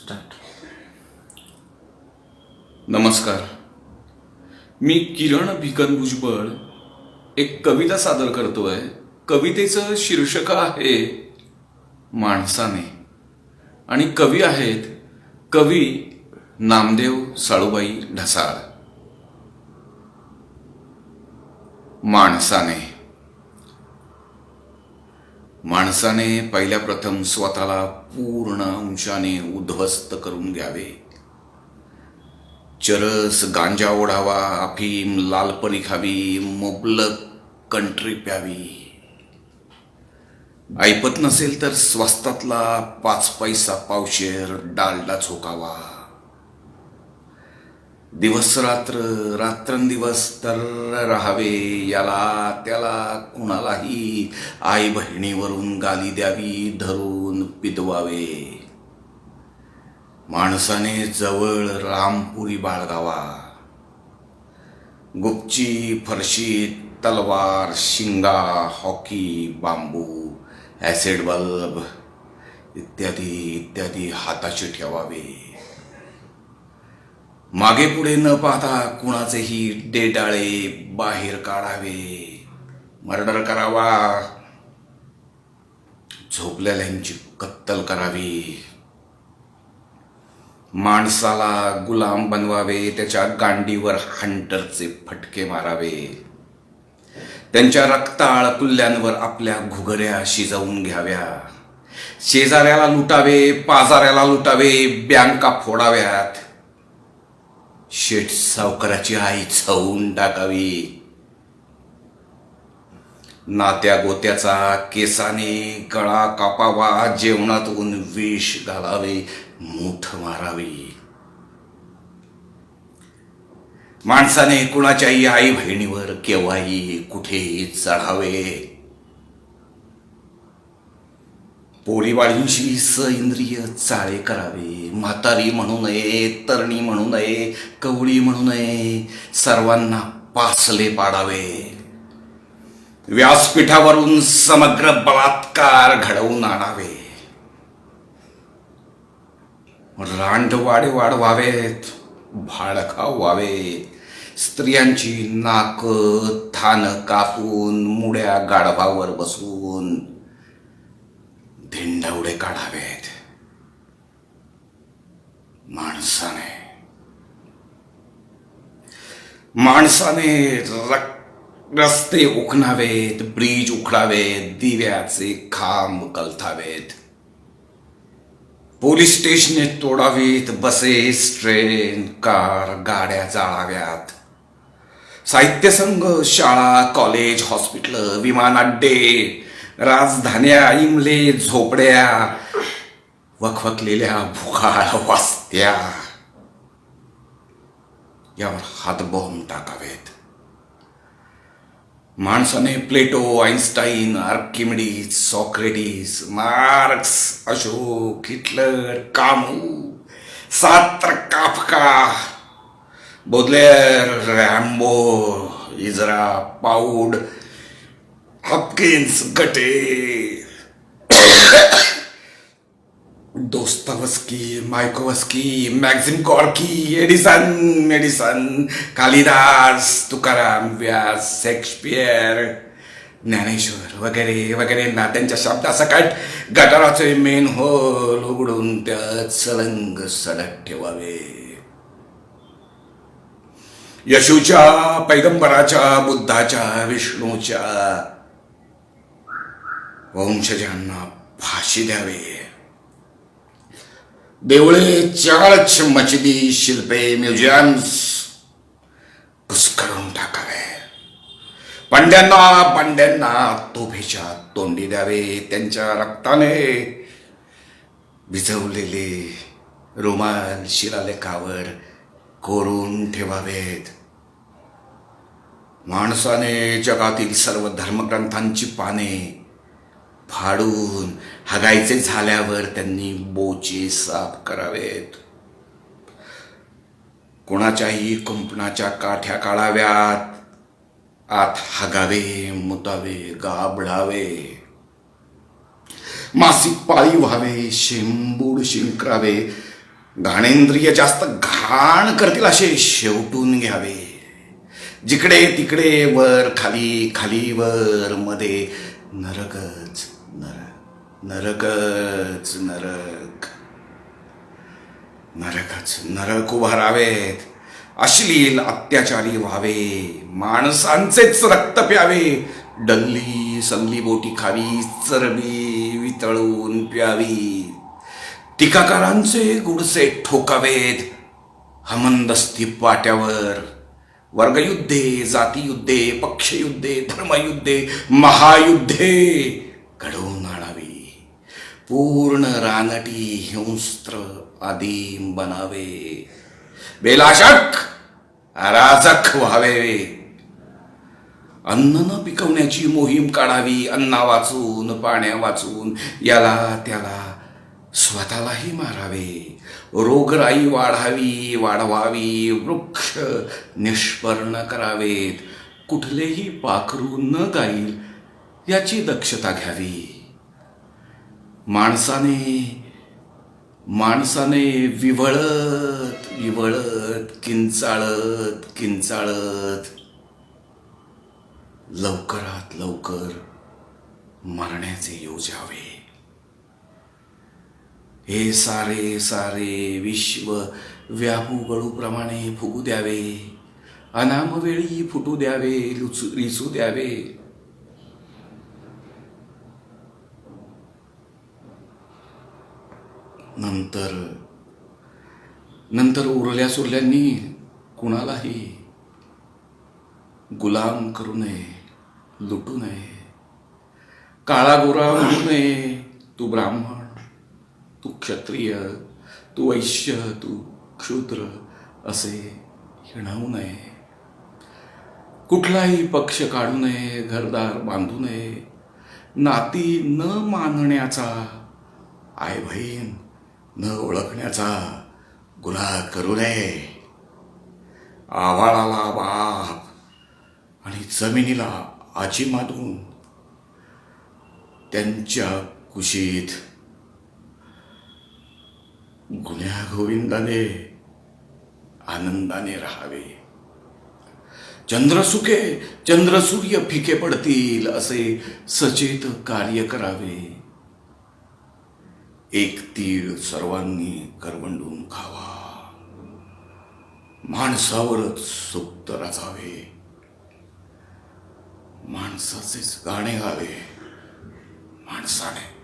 Start नमस्कार. मी किरण भिकन भुजबळ एक कविता सादर करतोय. कवितेचं शीर्षक आहे माणसाने. आणि कवी आहेत कवी नामदेव साळूबाई ढसाळ. माणसाने. माणसाने पहिल्या प्रथम स्वतःला पूर्ण अंशाने उद्ध्वस्त करून घ्यावे. चरस गांजा ओढावा अफीम लालपणी खावी मुबलक कंट्री प्यावी. ऐपत नसेल तर स्वस्तातला पाच पैसा पावशेर डालडा झोकावा. दिवस रात्र रात्रंदिवस तर राहावे याला त्याला कुणालाही आई बहिणीवरून गाली द्यावी धरू धरून पिदवावे माणसाने जवळ रामपुरी बाळगावा. गुपची फरशी तलवार शिंगा हॉकी बांबू ॲसिड बल्ब इत्यादी इत्यादी हाताशी ठेवावे. मागे पुढे न पाहता कुणाचेही डेटाळे बाहेर काढावे. मर्डर करावा. झोपलेल्यांची कत्तल करावी. माणसाला गुलाम बनवावे त्याच्या गांडीवर हंटरचे फटके मारावे. त्यांच्या रक्ताळ कुल्ल्यांवर आपल्या घुगऱ्या शिजवून घ्याव्या. शेजाऱ्याला लुटावे पाजाऱ्याला लुटावे बँका फोडाव्यात. शेठ सावकाराची आई छवून टाकावी. नात्या गोत्याचा केसाने गळा कापावा जेवणातून विष घालावे मूठ मारावी. माणसाने कुणाच्याही आई बहिणीवर केव्हाही कुठेही चढावे. पोळीवाळींशी इंद्रिय चाळे करावे. म्हातारी म्हणू नये तरणी म्हणू नये कवळी म्हणू नये सर्वांना पासले पाडावे. व्यासपीठावरून समग्र बलात्कार घडवून आणावे. रांडवाडे वाढवावेत भाडखाव व्हावे. स्त्रियांची नाक थान कापून मुड्या गाढवावर बसून धिंडवडे काढावेत. माणसाने. माणसाने रक्त रस्ते उखणावेत ब्रिज उखडावेत दिव्याचे खांब कलथावेत. पोलीस स्टेशने तोडावीत बसेस ट्रेन कार गाड्या जाळाव्यात. साहित्य संघ शाळा कॉलेज हॉस्पिटल विमानाड्डे राजधान्या इमले झोपड्या वखवकलेल्या भुखाळ वास्त्या. यावर हातबॉम्ब टाकावेत. माणसाने Plato Einstein Archimedes Socrates Marx Ashok Hitler Camus Sartre Kafka Baudelaire Rimbaud Ezra Pound Hopkins Goethe. Dostoevsky Mayakovsky Maxim Gorky Edison Madison Kalidas Tukaram Vyas Shakespeare Dnyaneshwar वगैरे वगैरे ना त्यांच्या शब्दासकट गटाराचे मेन होल उघडून त्यात सलंग सडक ठेवावे. यशूच्या पैगंबराच्या बुद्धाच्या विष्णूच्या वंशजांना फाशी द्यावे. देवळे चारच मशिदी शिल्पे म्युझियम्स. पुष्कळून टाकावे. पंड्यांना पांड्यांना तोफेच्या तोंडी द्यावे. त्यांच्या रक्ताने भिजवलेले रुमाल शिलालेखावर कोरून ठेवावेत. माणसाने जगातील सर्व धर्मग्रंथांची पाने फाडून हगायचे झाल्यावर त्यांनी बोचे साफ करावेत. कोणाच्याही कुंपणाच्या काठ्या काढाव्यात. आत हगावे मुतावे गाबडावे. मासिक पाळी व्हावे शेंबूड शिंकरावे. घाणेंद्रिय जास्त घाण करतील असे शेवटून घ्यावे. जिकडे तिकडे वर खाली खाली वर मध्ये नरकच नरक. नरकच नरक. नरकच नरक उभारावेत अश्लील अत्याचारी व्हावे. माणसांचेच रक्त प्यावे. डल्ली सल्ली बोटी खावी चरबी वितळून प्यावी. टीकाकारांचे गुडसे ठोकावेत. हमंदस्ती पाट्यावर. वर्गयुद्धे जातीयुद्धे पक्षयुद्धे धर्मयुद्धे महायुद्धे. घडवून आणावी पूर्ण रानटी हिंस्त्र आदिम बनावे. बेलाशक अराजक व्हावे. अन्न न पिकवण्याची मोहीम काढावी अन्ना वाचून पाण्या वाचून याला त्याला स्वतःलाही मारावे. रोगराई वाढावी वाढवावी वृक्ष निष्पर्ण करावेत. कुठलेही पाखरू न गाईल याची दक्षता घ्यावी. माणसाने माणसाने विवळत विवळत किंचाळत किंचाळत लवकरात लवकर मरण्याचे योजावे हे सारे सारे विश्व व्यापू गळूप्रमाणे फुगू द्यावे. अनामवेळी फुटू द्यावे लुचू रिचू द्यावे. नंतर नंतर उरल्या सुरल्यांनी कुणालाही गुलाम करू नये लुटू नये. काळा गोरा म्हणू नये तू ब्राह्मण तू क्षत्रिय तू वैश्य तू क्षुद्र असे हिणवू नये. कुठलाही पक्ष काढू नये घरदार बांधू नये. नाती न मानण्याचा आय बहीण न ओळखण्याचा गुन्हा करू नये. आवाळाला बाप आणि जमिनीला आजी मानून त्यांच्या कुशीत गुन्ह्या गोविंदाने आनंदाने राहावे. चंद्रसुखे चंद्रसूर्य फिके पडतील असे सचेत कार्य करावे. एक तीळ सर्वांनी करवंडून खावा. माणसावरच सुप्त रचावे. माणसाचेच गाणे गावे. माणसाने